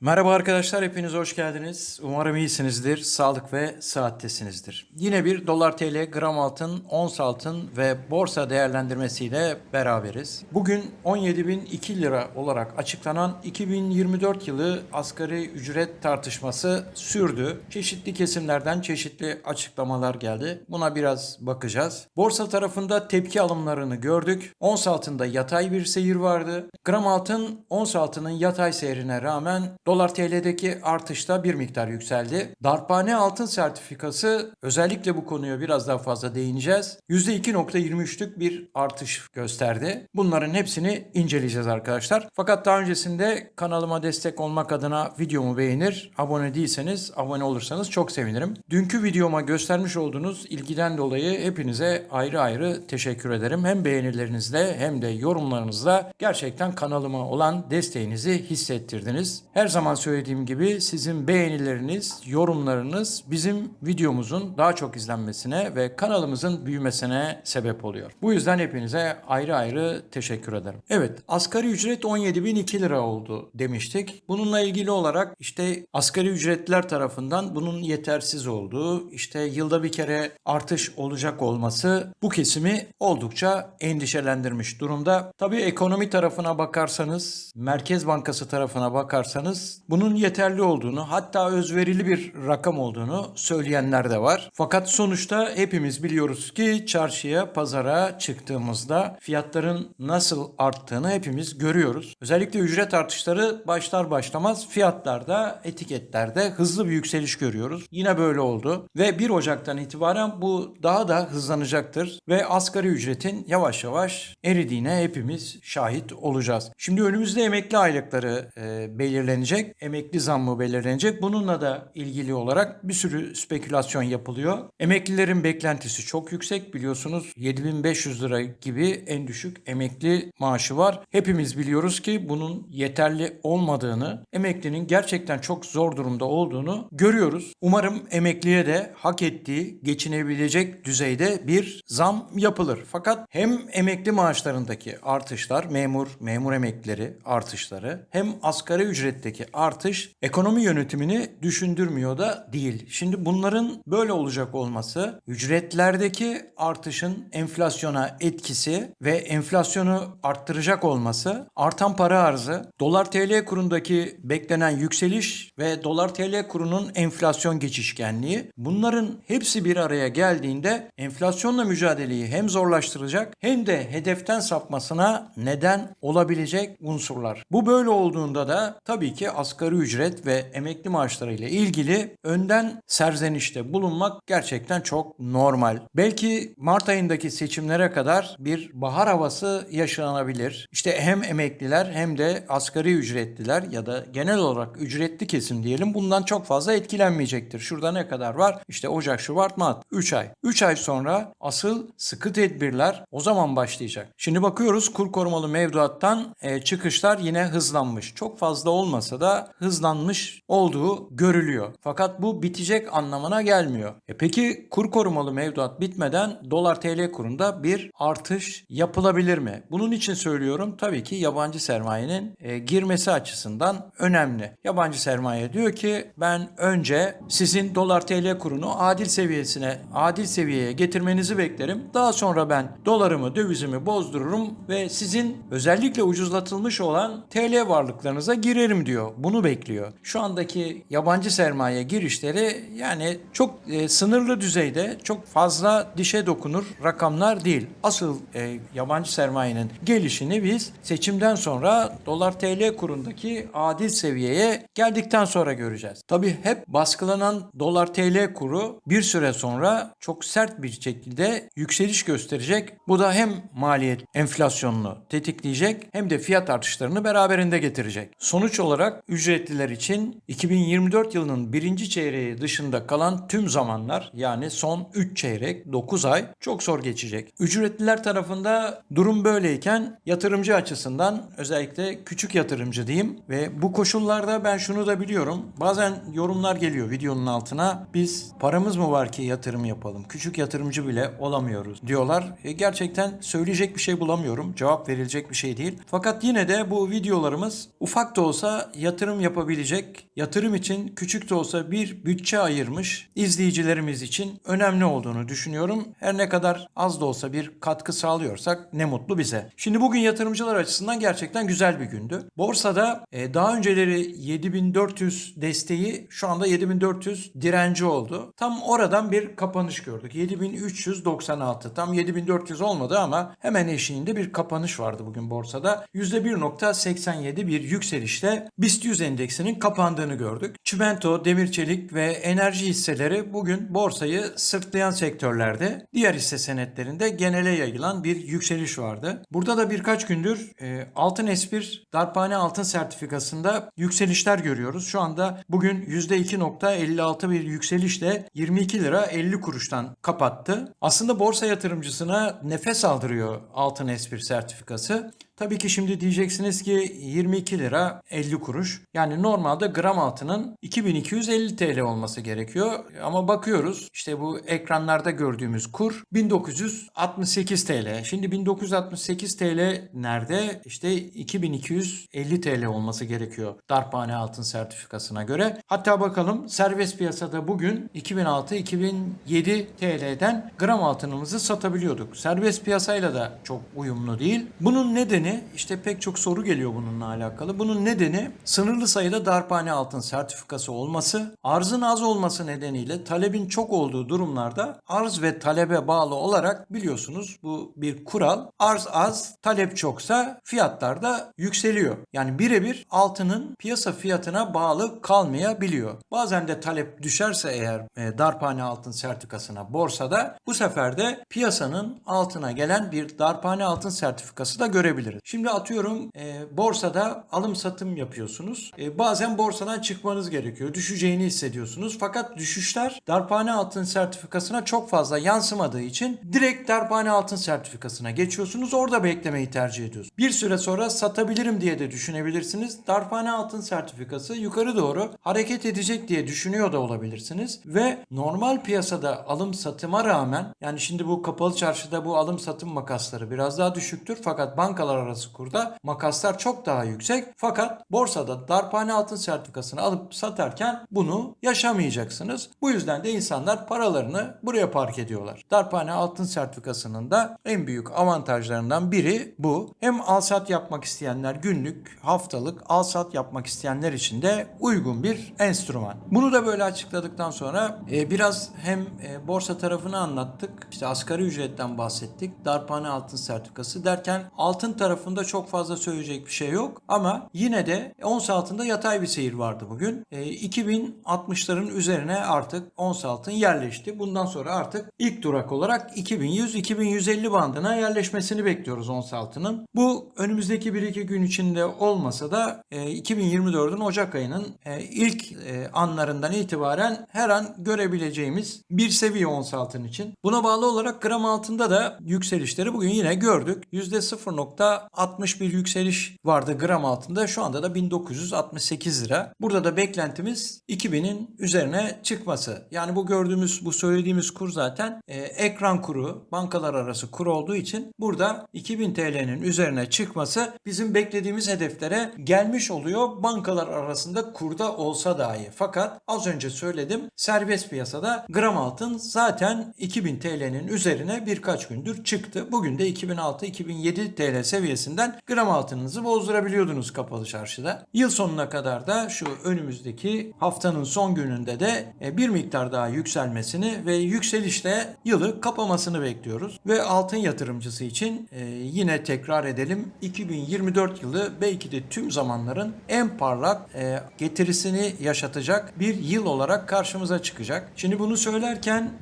Merhaba arkadaşlar, hepiniz hoş geldiniz. Umarım iyisinizdir, sağlık ve sıhhattesinizdir. Yine bir dolar TL, gram altın, ons altın ve borsa değerlendirmesiyle beraberiz. Bugün 17.002 lira olarak açıklanan 2024 yılı asgari ücret tartışması sürdü. Çeşitli kesimlerden çeşitli açıklamalar geldi. Buna biraz bakacağız. Borsa tarafında tepki alımlarını gördük. Ons altında yatay bir seyir vardı. Gram altın, ons altının yatay seyrine rağmen dolar TL'deki artışta bir miktar yükseldi. Darphane altın sertifikası özellikle bu konuya biraz daha fazla değineceğiz. %2.23'lük bir artış gösterdi. Bunların hepsini inceleyeceğiz arkadaşlar. Fakat daha öncesinde kanalıma destek olmak adına videomu beğenir, abone değilseniz abone olursanız çok sevinirim. Dünkü videoma göstermiş olduğunuz ilgiden dolayı hepinize ayrı ayrı teşekkür ederim. Hem beğenilerinizle hem de yorumlarınızla gerçekten kanalıma olan desteğinizi hissettirdiniz. Her zaman söylediğim gibi sizin beğenileriniz, yorumlarınız bizim videomuzun daha çok izlenmesine ve kanalımızın büyümesine sebep oluyor. Bu yüzden hepinize ayrı ayrı teşekkür ederim. Evet, asgari ücret 17.002 lira oldu demiştik. Bununla ilgili olarak işte asgari ücretliler tarafından bunun yetersiz olduğu, işte yılda bir kere artış olacak olması bu kesimi oldukça endişelendirmiş durumda. Tabii ekonomi tarafına bakarsanız, Merkez Bankası tarafına bakarsanız bunun yeterli olduğunu, hatta özverili bir rakam olduğunu söyleyenler de var. Fakat sonuçta hepimiz biliyoruz ki çarşıya, pazara çıktığımızda fiyatların nasıl arttığını hepimiz görüyoruz. Özellikle ücret artışları başlar başlamaz fiyatlarda, etiketlerde hızlı bir yükseliş görüyoruz. Yine böyle oldu ve 1 Ocak'tan itibaren bu daha da hızlanacaktır ve asgari ücretin yavaş yavaş eridiğine hepimiz şahit olacağız. Şimdi önümüzde emekli aylıkları e, belirlenecek, emekli zammı belirlenecek. Bununla da ilgili olarak bir sürü spekülasyon yapılıyor. Emeklilerin beklentisi çok yüksek biliyorsunuz 7500 lira gibi en düşük emekli maaşı var. Hepimiz biliyoruz ki bunun yeterli olmadığını, emeklinin gerçekten çok zor durumda olduğunu görüyoruz. Umarım emekliye de hak ettiği, geçinebilecek düzeyde bir zam yapılır. Fakat hem emekli maaşlarındaki artışlar, memur, memur emeklileri artışları hem asgari ücretteki artış ekonomi yönetimini düşündürmüyor da değil. Şimdi bunların böyle olacak olması ücretlerdeki artışın enflasyona etkisi ve enflasyonu arttıracak olması, artan para arzı, dolar TL kurundaki beklenen yükseliş ve dolar TL kurunun enflasyon geçişkenliği bunların hepsi bir araya geldiğinde enflasyonla mücadeleyi hem zorlaştıracak hem de hedeften sapmasına neden olabilecek unsurlar. Bu böyle olduğunda da tabii ki asgari ücret ve emekli maaşları ile ilgili önden serzenişte bulunmak gerçekten çok normal. Belki Mart ayındaki seçimlere kadar bir bahar havası yaşanabilir. İşte hem emekliler hem de asgari ücretliler ya da genel olarak ücretli kesim diyelim bundan çok fazla etkilenmeyecektir. Şurada ne kadar var? İşte Ocak, Şubat, Mart 3 ay. 3 ay sonra asıl sıkı tedbirler o zaman başlayacak. Şimdi bakıyoruz kur korumalı mevduattan e, çıkışlar yine hızlanmış. Çok fazla olmasa da hızlanmış olduğu görülüyor. Fakat bu bitecek anlamına gelmiyor. E peki kur korumalı mevduat bitmeden dolar TL kurunda bir artış yapılabilir mi? Bunun için söylüyorum tabii ki yabancı sermayenin e, girmesi açısından önemli. Yabancı sermaye diyor ki ben önce sizin dolar TL kurunu adil seviyesine, adil seviyeye getirmenizi beklerim. Daha sonra ben dolarımı, dövizimi bozdururum ve sizin özellikle ucuzlatılmış olan TL varlıklarınıza girerim diyor. Bunu bekliyor. Şu andaki yabancı sermaye girişleri yani çok e, sınırlı düzeyde çok fazla dişe dokunur rakamlar değil. Asıl e, yabancı sermayenin gelişini biz seçimden sonra dolar TL kurundaki adil seviyeye geldikten sonra göreceğiz. Tabii hep baskılanan dolar TL kuru bir süre sonra çok sert bir şekilde yükseliş gösterecek. Bu da hem maliyet enflasyonunu tetikleyecek hem de fiyat artışlarını beraberinde getirecek. Sonuç olarak ücretliler için 2024 yılının birinci çeyreği dışında kalan tüm zamanlar yani son 3 çeyrek 9 ay çok zor geçecek. Ücretliler tarafında durum böyleyken yatırımcı açısından özellikle küçük yatırımcı diyeyim ve bu koşullarda ben şunu da biliyorum. Bazen yorumlar geliyor videonun altına. Biz paramız mı var ki yatırım yapalım? Küçük yatırımcı bile olamıyoruz diyorlar. E, gerçekten söyleyecek bir şey bulamıyorum. Cevap verilecek bir şey değil. Fakat yine de bu videolarımız ufak da olsa yatırım yapabilecek, yatırım için küçük de olsa bir bütçe ayırmış izleyicilerimiz için önemli olduğunu düşünüyorum. Her ne kadar az da olsa bir katkı sağlıyorsak ne mutlu bize. Şimdi bugün yatırımcılar açısından gerçekten güzel bir gündü. Borsada e, daha önceleri 7400 desteği şu anda 7400 direnci oldu. Tam oradan bir kapanış gördük. 7396 tam 7400 olmadı ama hemen eşiğinde bir kapanış vardı bugün borsada. %1.87 bir yükselişle BIST 100 endeksinin kapandığını gördük. Çimento, demir çelik ve enerji hisseleri bugün borsayı sırtlayan sektörlerde. Diğer hisse senetlerinde genele yayılan bir yükseliş vardı. Burada da birkaç gündür e, altın espir darphane altın sertifikasında yükselişler görüyoruz. Şu anda bugün %2.56 bir yükselişle 22 lira 50 kuruştan kapattı. Aslında borsa yatırımcısına nefes aldırıyor altın espir sertifikası. Tabii ki şimdi diyeceksiniz ki 22 lira 50 kuruş. Yani normalde gram altının 2250 TL olması gerekiyor. Ama bakıyoruz işte bu ekranlarda gördüğümüz kur 1968 TL. Şimdi 1968 TL nerede? İşte 2250 TL olması gerekiyor darphane altın sertifikasına göre. Hatta bakalım serbest piyasada bugün 2006-2007 TL'den gram altınımızı satabiliyorduk. Serbest piyasayla da çok uyumlu değil. Bunun nedeni işte pek çok soru geliyor bununla alakalı. Bunun nedeni sınırlı sayıda darphane altın sertifikası olması, arzın az olması nedeniyle talebin çok olduğu durumlarda arz ve talebe bağlı olarak biliyorsunuz bu bir kural. Arz az, talep çoksa fiyatlar da yükseliyor. Yani birebir altının piyasa fiyatına bağlı kalmayabiliyor. Bazen de talep düşerse eğer e, darphane altın sertifikasına borsada bu sefer de piyasanın altına gelen bir darphane altın sertifikası da görebiliriz. Şimdi atıyorum e, borsada alım satım yapıyorsunuz. E, bazen borsadan çıkmanız gerekiyor. Düşeceğini hissediyorsunuz. Fakat düşüşler darphane altın sertifikasına çok fazla yansımadığı için direkt darphane altın sertifikasına geçiyorsunuz. Orada beklemeyi tercih ediyorsunuz. Bir süre sonra satabilirim diye de düşünebilirsiniz. Darphane altın sertifikası yukarı doğru hareket edecek diye düşünüyor da olabilirsiniz. Ve normal piyasada alım satıma rağmen yani şimdi bu kapalı çarşıda bu alım satım makasları biraz daha düşüktür. Fakat bankalar arası kurda makaslar çok daha yüksek. Fakat borsada darphane altın sertifikasını alıp satarken bunu yaşamayacaksınız. Bu yüzden de insanlar paralarını buraya park ediyorlar. Darphane altın sertifikasının da en büyük avantajlarından biri bu. Hem al sat yapmak isteyenler günlük, haftalık al sat yapmak isteyenler için de uygun bir enstrüman. Bunu da böyle açıkladıktan sonra e, biraz hem e, borsa tarafını anlattık. İşte asgari ücretten bahsettik. Darphane altın sertifikası derken altın tarafında çok fazla söyleyecek bir şey yok. Ama yine de ons altında yatay bir seyir vardı bugün. E, 2060'ların üzerine artık ons altın yerleşti. Bundan sonra artık ilk durak olarak 2100-2150 bandına yerleşmesini bekliyoruz ons altının. Bu önümüzdeki 1-2 gün içinde olmasa da e, 2024'ün Ocak ayının e, ilk e, anlarından itibaren her an görebileceğimiz bir seviye ons altın için. Buna bağlı olarak gram altında da yükselişleri bugün yine gördük. %0.6 61 yükseliş vardı gram altında. Şu anda da 1968 lira. Burada da beklentimiz 2000'in üzerine çıkması. Yani bu gördüğümüz, bu söylediğimiz kur zaten e, ekran kuru, bankalar arası kur olduğu için burada 2000 TL'nin üzerine çıkması bizim beklediğimiz hedeflere gelmiş oluyor. Bankalar arasında kurda olsa dahi. Fakat az önce söyledim serbest piyasada gram altın zaten 2000 TL'nin üzerine birkaç gündür çıktı. Bugün de 2006-2007 TL seviyesi seviyesinden gram altınınızı bozdurabiliyordunuz kapalı çarşıda. Yıl sonuna kadar da şu önümüzdeki haftanın son gününde de e, bir miktar daha yükselmesini ve yükselişte yılı kapamasını bekliyoruz. Ve altın yatırımcısı için e, yine tekrar edelim 2024 yılı belki de tüm zamanların en parlak e, getirisini yaşatacak bir yıl olarak karşımıza çıkacak. Şimdi bunu söylerken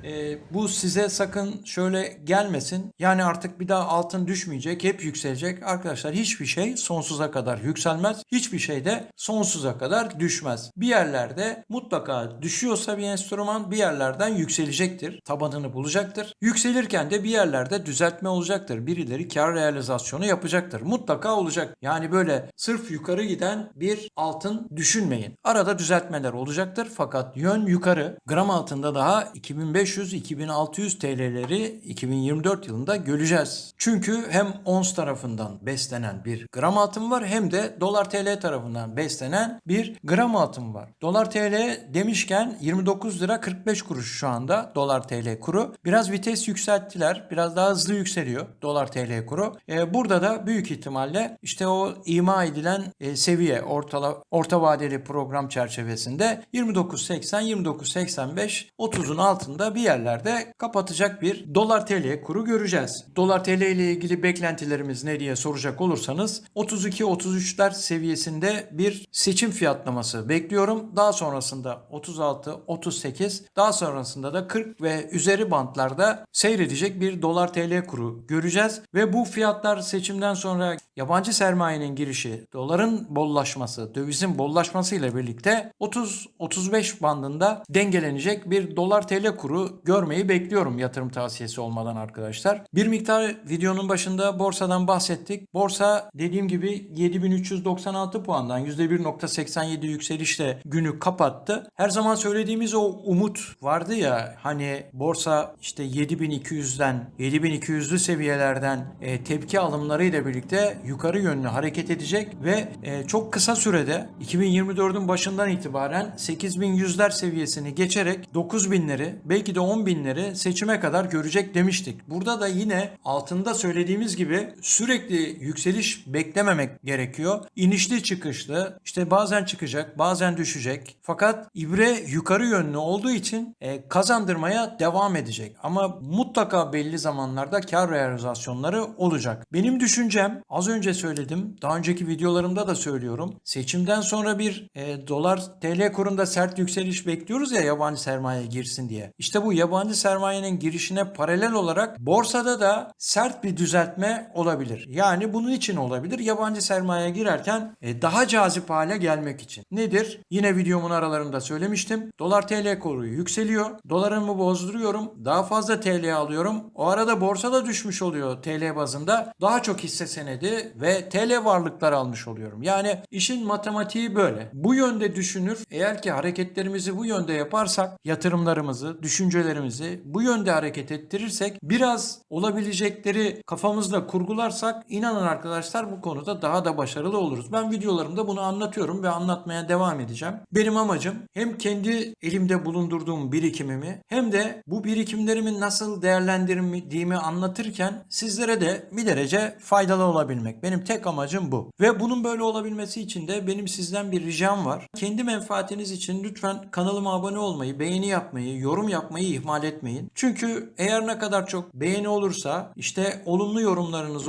bu size sakın şöyle gelmesin. Yani artık bir daha altın düşmeyecek, hep yükselecek. Arkadaşlar hiçbir şey sonsuza kadar yükselmez. Hiçbir şey de sonsuza kadar düşmez. Bir yerlerde mutlaka düşüyorsa bir enstrüman bir yerlerden yükselecektir. Tabanını bulacaktır. Yükselirken de bir yerlerde düzeltme olacaktır. Birileri kar realizasyonu yapacaktır. Mutlaka olacak. Yani böyle sırf yukarı giden bir altın düşünmeyin. Arada düzeltmeler olacaktır fakat yön yukarı. Gram altında daha 2500-2600 TL'leri 2024 yılında göreceğiz. Çünkü hem ons tarafında tarafından beslenen bir gram altın var hem de dolar TL tarafından beslenen bir gram altın var. Dolar TL demişken 29 lira 45 kuruş şu anda dolar TL kuru. Biraz vites yükselttiler. Biraz daha hızlı yükseliyor dolar TL kuru. Ee, burada da büyük ihtimalle işte o ima edilen e, seviye ortala, orta vadeli program çerçevesinde 29.80 29.85 30'un altında bir yerlerde kapatacak bir dolar TL kuru göreceğiz. Dolar TL ile ilgili beklentilerimiz ne diye soracak olursanız 32-33'ler seviyesinde bir seçim fiyatlaması bekliyorum. Daha sonrasında 36-38 daha sonrasında da 40 ve üzeri bantlarda seyredecek bir dolar TL kuru göreceğiz. Ve bu fiyatlar seçimden sonra yabancı sermayenin girişi, doların bollaşması, dövizin bollaşması ile birlikte 30-35 bandında dengelenecek bir dolar TL kuru görmeyi bekliyorum yatırım tavsiyesi olmadan arkadaşlar. Bir miktar videonun başında borsadan bahsettik. Borsa dediğim gibi 7396 puandan %1.87 yükselişle günü kapattı. Her zaman söylediğimiz o umut vardı ya hani borsa işte 7200'den 7200'lü seviyelerden e, tepki alımlarıyla birlikte yukarı yönlü hareket edecek ve e, çok kısa sürede 2024'ün başından itibaren 8100'ler seviyesini geçerek 9000'leri belki de 10.000'leri seçime kadar görecek demiştik. Burada da yine altında söylediğimiz gibi sürekli yükseliş beklememek gerekiyor. İnişli çıkışlı işte bazen çıkacak bazen düşecek. Fakat ibre yukarı yönlü olduğu için e, kazandırmaya devam edecek. Ama mutlaka belli zamanlarda kar realizasyonları olacak. Benim düşüncem az önce söyledim. Daha önceki videolarımda da söylüyorum. Seçimden sonra bir e, dolar TL kurunda sert yükseliş bekliyoruz ya yabancı sermaye girsin diye. İşte bu yabancı sermayenin girişine paralel olarak borsada da sert bir düzeltme olabilir. Yani bunun için olabilir. Yabancı sermaye girerken e, daha cazip hale gelmek için. Nedir? Yine videomun aralarında söylemiştim. Dolar TL kuru yükseliyor. Dolarımı bozduruyorum. Daha fazla TL alıyorum. O arada borsada düşmüş oluyor TL bazında. Daha çok hisse senedi ve TL varlıklar almış oluyorum. Yani işin matematiği böyle. Bu yönde düşünür. Eğer ki hareketlerimizi bu yönde yaparsak yatırımlarımızı, düşüncelerimizi bu yönde hareket ettirirsek biraz olabilecekleri kafamızda kurgularsak inanın arkadaşlar bu konuda daha da başarılı oluruz. Ben videolarımda bunu anlatıyorum ve anlatmaya devam edeceğim. Benim amacım hem kendi elimde bulundurduğum birikimimi hem de bu birikimlerimi nasıl değerlendirdiğimi anlatırken sizlere de bir derece faydalı olabilmek. Benim tek amacım bu. Ve bunun böyle olabilmesi için de benim sizden bir ricam var. Kendi menfaatiniz için lütfen kanalıma abone olmayı, beğeni yapmayı, yorum yapmayı ihmal etmeyin. Çünkü eğer ne kadar çok beğeni olursa, işte olumlu yorumlarınız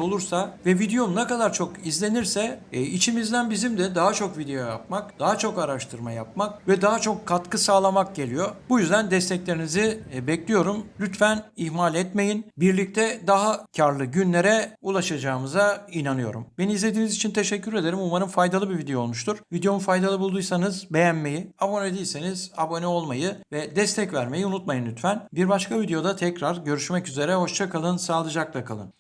ve videom ne kadar çok izlenirse e, içimizden bizim de daha çok video yapmak, daha çok araştırma yapmak ve daha çok katkı sağlamak geliyor. Bu yüzden desteklerinizi e, bekliyorum. Lütfen ihmal etmeyin. Birlikte daha karlı günlere ulaşacağımıza inanıyorum. Beni izlediğiniz için teşekkür ederim. Umarım faydalı bir video olmuştur. Videomu faydalı bulduysanız beğenmeyi, abone değilseniz abone olmayı ve destek vermeyi unutmayın lütfen. Bir başka videoda tekrar görüşmek üzere. Hoşçakalın, sağlıcakla kalın.